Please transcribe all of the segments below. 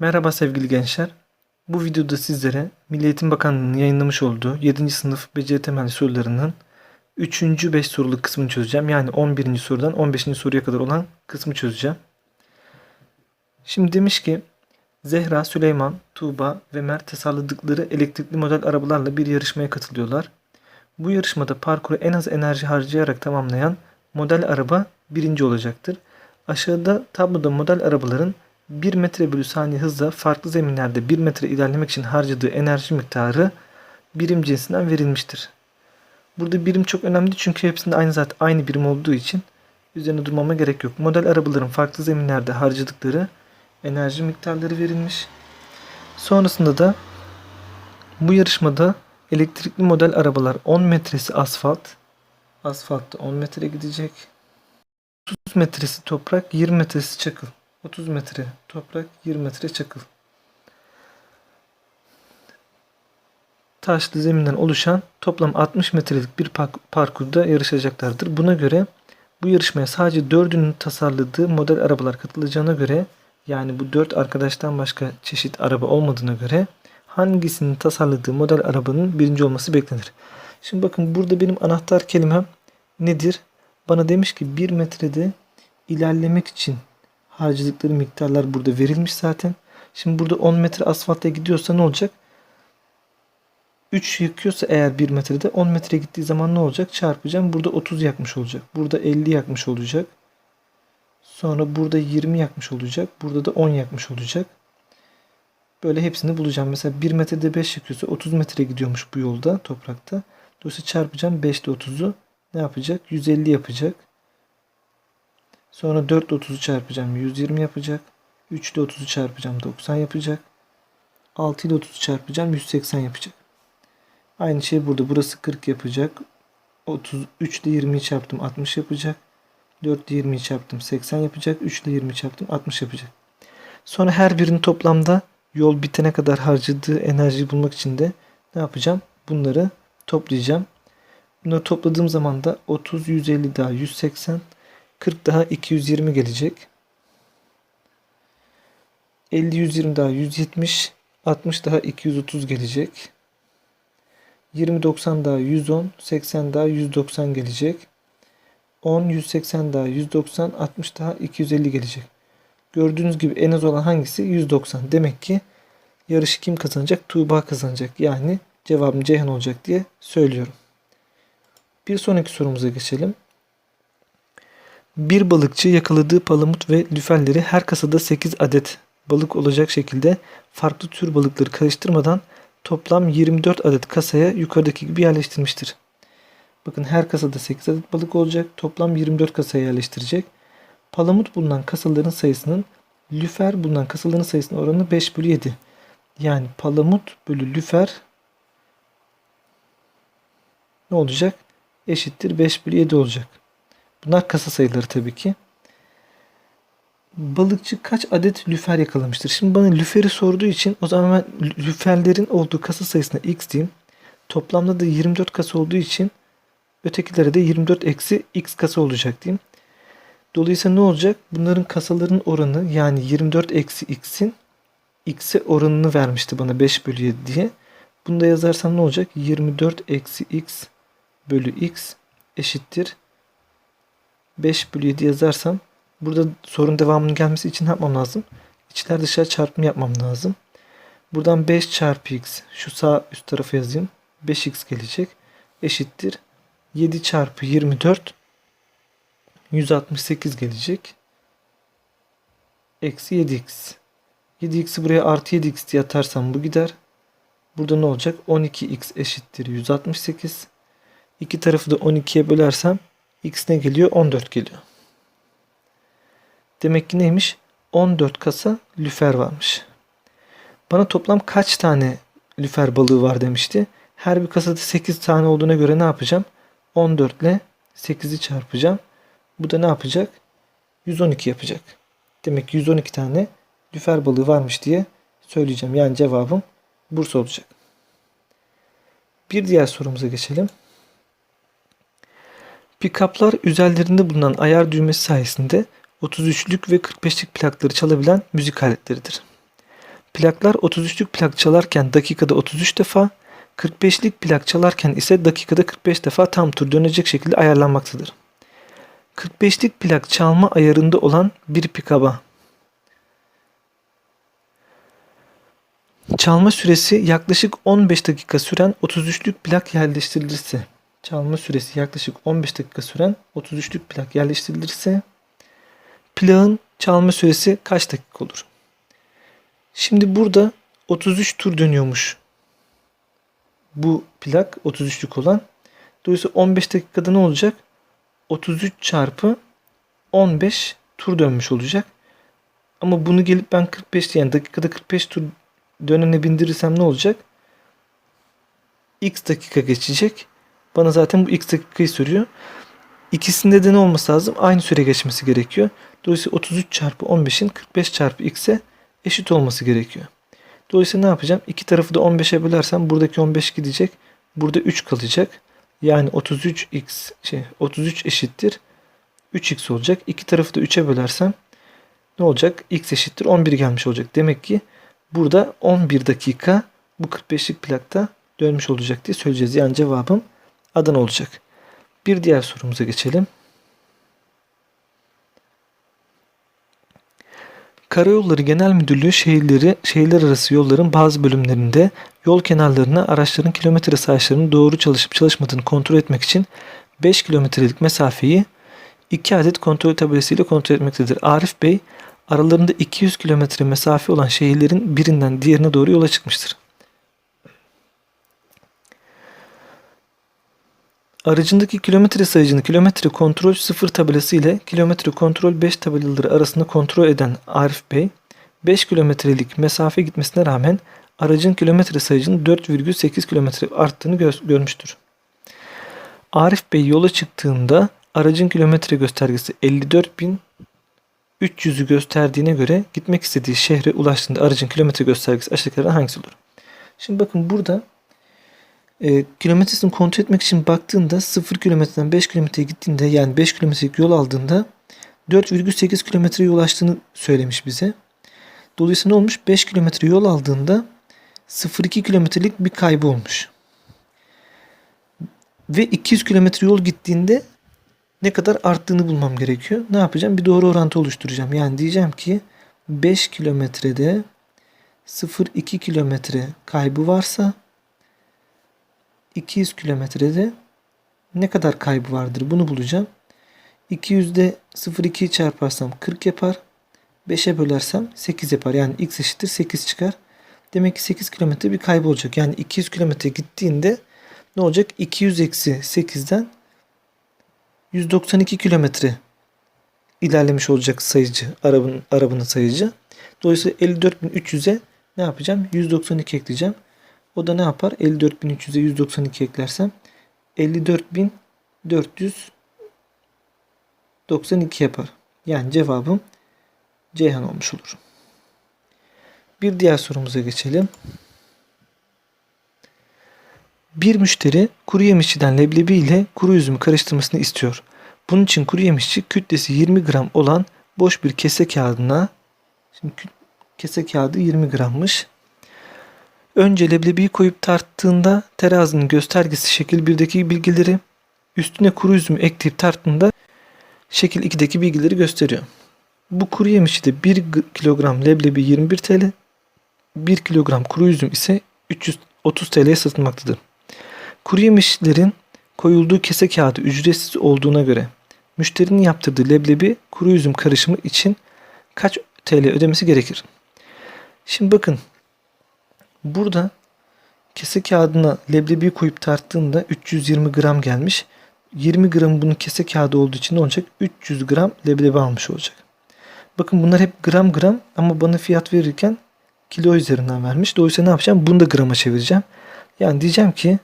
Merhaba sevgili gençler. Bu videoda sizlere Milli Eğitim Bakanlığı'nın yayınlamış olduğu 7. sınıf beceri temelli sorularının 3. 5 soruluk kısmını çözeceğim. Yani 11. sorudan 15. soruya kadar olan kısmı çözeceğim. Şimdi demiş ki Zehra, Süleyman, Tuğba ve Mert tasarladıkları elektrikli model arabalarla bir yarışmaya katılıyorlar. Bu yarışmada parkuru en az enerji harcayarak tamamlayan model araba birinci olacaktır. Aşağıda tabloda model arabaların 1 metre bölü saniye hızla farklı zeminlerde 1 metre ilerlemek için harcadığı enerji miktarı birim cinsinden verilmiştir. Burada birim çok önemli çünkü hepsinde aynı zaten aynı birim olduğu için üzerine durmama gerek yok. Model arabaların farklı zeminlerde harcadıkları enerji miktarları verilmiş. Sonrasında da bu yarışmada elektrikli model arabalar 10 metresi asfalt, asfaltta 10 metre gidecek. 30 metresi toprak, 20 metresi çakıl. 30 metre toprak, 20 metre çakıl. Taşlı zeminden oluşan toplam 60 metrelik bir park- parkurda yarışacaklardır. Buna göre bu yarışmaya sadece dördünün tasarladığı model arabalar katılacağına göre yani bu dört arkadaştan başka çeşit araba olmadığına göre hangisinin tasarladığı model arabanın birinci olması beklenir. Şimdi bakın burada benim anahtar kelimem nedir? Bana demiş ki 1 metrede ilerlemek için harcadıkları miktarlar burada verilmiş zaten. Şimdi burada 10 metre asfalta gidiyorsa ne olacak? 3 yakıyorsa eğer 1 metrede 10 metre gittiği zaman ne olacak? Çarpacağım. Burada 30 yakmış olacak. Burada 50 yakmış olacak. Sonra burada 20 yakmış olacak. Burada da 10 yakmış olacak. Böyle hepsini bulacağım. Mesela 1 metrede 5 yakıyorsa 30 metre gidiyormuş bu yolda toprakta. Dolayısıyla çarpacağım 5 ile 30'u ne yapacak? 150 yapacak. Sonra 4 ile 30'u çarpacağım 120 yapacak. 3 ile 30'u çarpacağım 90 yapacak. 6 ile 30'u çarpacağım 180 yapacak. Aynı şey burada. Burası 40 yapacak. 33 ile 20'yi çarptım 60 yapacak. 4 ile 20'yi çarptım 80 yapacak. 3 ile 20'yi çarptım 60 yapacak. Sonra her birinin toplamda yol bitene kadar harcadığı enerjiyi bulmak için de ne yapacağım? Bunları toplayacağım. Bunları topladığım zaman da 30, 150 daha 180, 40 daha 220 gelecek. 50, 120 daha 170, 60 daha 230 gelecek. 20, 90 daha 110, 80 daha 190 gelecek. 10, 180 daha 190, 60 daha 250 gelecek. Gördüğünüz gibi en az olan hangisi? 190. Demek ki yarışı kim kazanacak? Tuğba kazanacak. Yani cevabım Ceyhan olacak diye söylüyorum. Bir sonraki sorumuza geçelim. Bir balıkçı yakaladığı palamut ve lüferleri her kasada 8 adet balık olacak şekilde farklı tür balıkları karıştırmadan toplam 24 adet kasaya yukarıdaki gibi yerleştirmiştir. Bakın her kasada 8 adet balık olacak. Toplam 24 kasaya yerleştirecek. Palamut bulunan kasaların sayısının lüfer bulunan kasaların sayısının oranı 5 bölü 7. Yani palamut bölü lüfer ne olacak? Eşittir 5 bölü 7 olacak. Bunlar kasa sayıları tabii ki. Balıkçı kaç adet lüfer yakalamıştır? Şimdi bana lüferi sorduğu için o zaman ben lüferlerin olduğu kasa sayısına x diyeyim. Toplamda da 24 kasa olduğu için ötekilere de 24 eksi x kasa olacak diyeyim. Dolayısıyla ne olacak? Bunların kasaların oranı yani 24 eksi x'in x'e oranını vermişti bana 5 bölü 7 diye. Bunu da yazarsam ne olacak? 24 eksi x bölü x eşittir. 5 bölü 7 yazarsam burada sorun devamının gelmesi için ne yapmam lazım? İçler dışarı çarpımı yapmam lazım. Buradan 5 çarpı x şu sağ üst tarafa yazayım. 5x gelecek. Eşittir. 7 çarpı 24 168 gelecek. Eksi 7x. 7x'i buraya artı 7x diye atarsam bu gider. Burada ne olacak? 12x eşittir 168. İki tarafı da 12'ye bölersem x ne geliyor? 14 geliyor. Demek ki neymiş? 14 kasa lüfer varmış. Bana toplam kaç tane lüfer balığı var demişti. Her bir kasada 8 tane olduğuna göre ne yapacağım? 14 ile 8'i çarpacağım. Bu da ne yapacak? 112 yapacak. Demek ki 112 tane lüfer balığı varmış diye söyleyeceğim. Yani cevabım Bursa olacak. Bir diğer sorumuza geçelim. Pikaplar üzerlerinde bulunan ayar düğmesi sayesinde 33'lük ve 45'lik plakları çalabilen müzik aletleridir. Plaklar 33'lük plak çalarken dakikada 33 defa, 45'lik plak çalarken ise dakikada 45 defa tam tur dönecek şekilde ayarlanmaktadır. 45'lik plak çalma ayarında olan bir pikaba çalma süresi yaklaşık 15 dakika süren 33'lük plak yerleştirilirse çalma süresi yaklaşık 15 dakika süren 33'lük plak yerleştirilirse plağın çalma süresi kaç dakika olur? Şimdi burada 33 tur dönüyormuş. Bu plak 33'lük olan. Dolayısıyla 15 dakikada ne olacak? 33 çarpı 15 tur dönmüş olacak. Ama bunu gelip ben 45 yani dakikada 45 tur dönene bindirirsem ne olacak? X dakika geçecek. Bana zaten bu X dakikayı soruyor. İkisinde de ne olması lazım? Aynı süre geçmesi gerekiyor. Dolayısıyla 33 çarpı 15'in 45 çarpı X'e eşit olması gerekiyor. Dolayısıyla ne yapacağım? İki tarafı da 15'e bölersem buradaki 15 gidecek. Burada 3 kalacak. Yani 33x şey 33 eşittir 3x olacak. İki tarafı da 3'e bölersem ne olacak? x eşittir 11 gelmiş olacak. Demek ki burada 11 dakika bu 45'lik plakta dönmüş olacak diye söyleyeceğiz. Yani cevabım Adana olacak. Bir diğer sorumuza geçelim. Karayolları Genel Müdürlüğü şehirleri, şehirler arası yolların bazı bölümlerinde yol kenarlarına araçların kilometre sayılarının doğru çalışıp çalışmadığını kontrol etmek için 5 kilometrelik mesafeyi 2 adet kontrol tabelesiyle kontrol etmektedir. Arif Bey aralarında 200 kilometre mesafe olan şehirlerin birinden diğerine doğru yola çıkmıştır. Aracındaki kilometre sayıcını kilometre kontrol 0 tabelası ile kilometre kontrol 5 tabelaları arasında kontrol eden Arif Bey 5 kilometrelik mesafe gitmesine rağmen aracın kilometre sayıcının 4,8 kilometre arttığını gö- görmüştür. Arif Bey yola çıktığında aracın kilometre göstergesi 54.300'ü gösterdiğine göre gitmek istediği şehre ulaştığında aracın kilometre göstergesi aşağıdakilerden hangisi olur? Şimdi bakın burada e, kilometresini kontrol etmek için baktığında 0 kilometreden 5 kilometreye gittiğinde yani 5 kilometrelik yol aldığında 4,8 kilometre yol açtığını söylemiş bize. Dolayısıyla ne olmuş? 5 kilometre yol aldığında 0,2 kilometrelik bir kaybı olmuş. Ve 200 kilometre yol gittiğinde ne kadar arttığını bulmam gerekiyor. Ne yapacağım? Bir doğru orantı oluşturacağım. Yani diyeceğim ki 5 kilometrede 0,2 kilometre kaybı varsa 200 kilometrede ne kadar kaybı vardır bunu bulacağım. 200'de 0,2'yi çarparsam 40 yapar. 5'e bölersem 8 yapar. Yani x eşittir 8 çıkar. Demek ki 8 kilometre bir kaybı olacak. Yani 200 kilometre gittiğinde ne olacak? 200 eksi 8'den 192 kilometre ilerlemiş olacak sayıcı. Arabanın, arabanın sayıcı. Dolayısıyla 54.300'e ne yapacağım? 192 ekleyeceğim. O da ne yapar? 54.300'e 192 eklersem 54.492 yapar. Yani cevabım Ceyhan olmuş olur. Bir diğer sorumuza geçelim. Bir müşteri kuru yemişçiden leblebi ile kuru üzümü karıştırmasını istiyor. Bunun için kuru yemişçi kütlesi 20 gram olan boş bir kese kağıdına şimdi kese kağıdı 20 grammış. Önce leblebiyi koyup tarttığında terazinin göstergesi şekil 1'deki bilgileri, üstüne kuru üzümü ekleyip tarttığında şekil 2'deki bilgileri gösteriyor. Bu kuru yemişi de 1 kilogram leblebi 21 TL, 1 kilogram kuru üzüm ise 330 TL'ye satılmaktadır. Kuru yemişlerin koyulduğu kese kağıdı ücretsiz olduğuna göre müşterinin yaptırdığı leblebi kuru üzüm karışımı için kaç TL ödemesi gerekir? Şimdi bakın Burada kese kağıdına leblebi koyup tarttığında 320 gram gelmiş. 20 gram bunun kese kağıdı olduğu için ne olacak? 300 gram leblebi almış olacak. Bakın bunlar hep gram gram ama bana fiyat verirken kilo üzerinden vermiş. Dolayısıyla ne yapacağım? Bunu da grama çevireceğim. Yani diyeceğim ki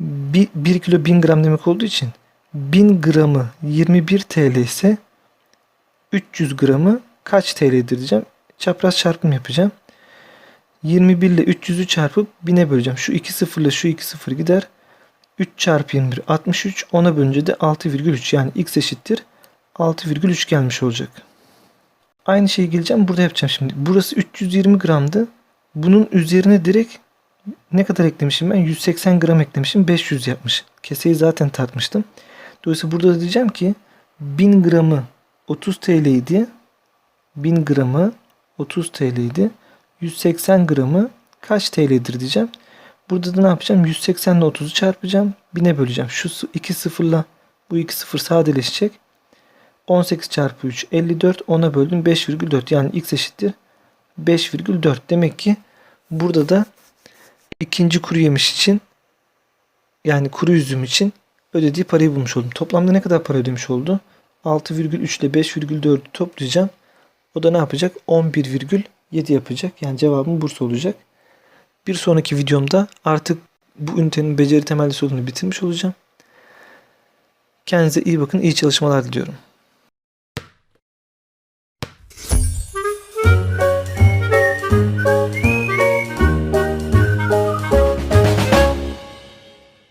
1, 1 kilo 1000 gram demek olduğu için 1000 gramı 21 TL ise 300 gramı kaç TL'dir diyeceğim. Çapraz çarpım yapacağım. 21 ile 300'ü çarpıp 1000'e böleceğim. Şu 2 sıfır ile şu 2 sıfır gider. 3 çarpı 21 63. Ona bölünce de 6,3 yani x eşittir 6,3 gelmiş olacak. Aynı şeyi geleceğim burada yapacağım şimdi. Burası 320 gramdı. Bunun üzerine direkt ne kadar eklemişim ben? 180 gram eklemişim. 500 yapmış. Keseyi zaten tartmıştım. Dolayısıyla burada da diyeceğim ki 1000 gramı 30 TL idi. 1000 gramı 30 TL idi. 180 gramı kaç TL'dir diyeceğim. Burada da ne yapacağım? 180 ile 30'u çarpacağım. 1000'e böleceğim. Şu sı- iki sıfırla bu iki sıfır sadeleşecek. 18 çarpı 3 54 10'a böldüm 5,4 yani x eşittir 5,4 demek ki burada da ikinci kuru yemiş için yani kuru üzüm için ödediği parayı bulmuş oldum. Toplamda ne kadar para ödemiş oldu? 6,3 ile 5,4'ü toplayacağım. O da ne yapacak? 11,7 yapacak. Yani cevabım Bursa olacak. Bir sonraki videomda artık bu ünitenin beceri temelli sorunu bitirmiş olacağım. Kendinize iyi bakın. iyi çalışmalar diliyorum.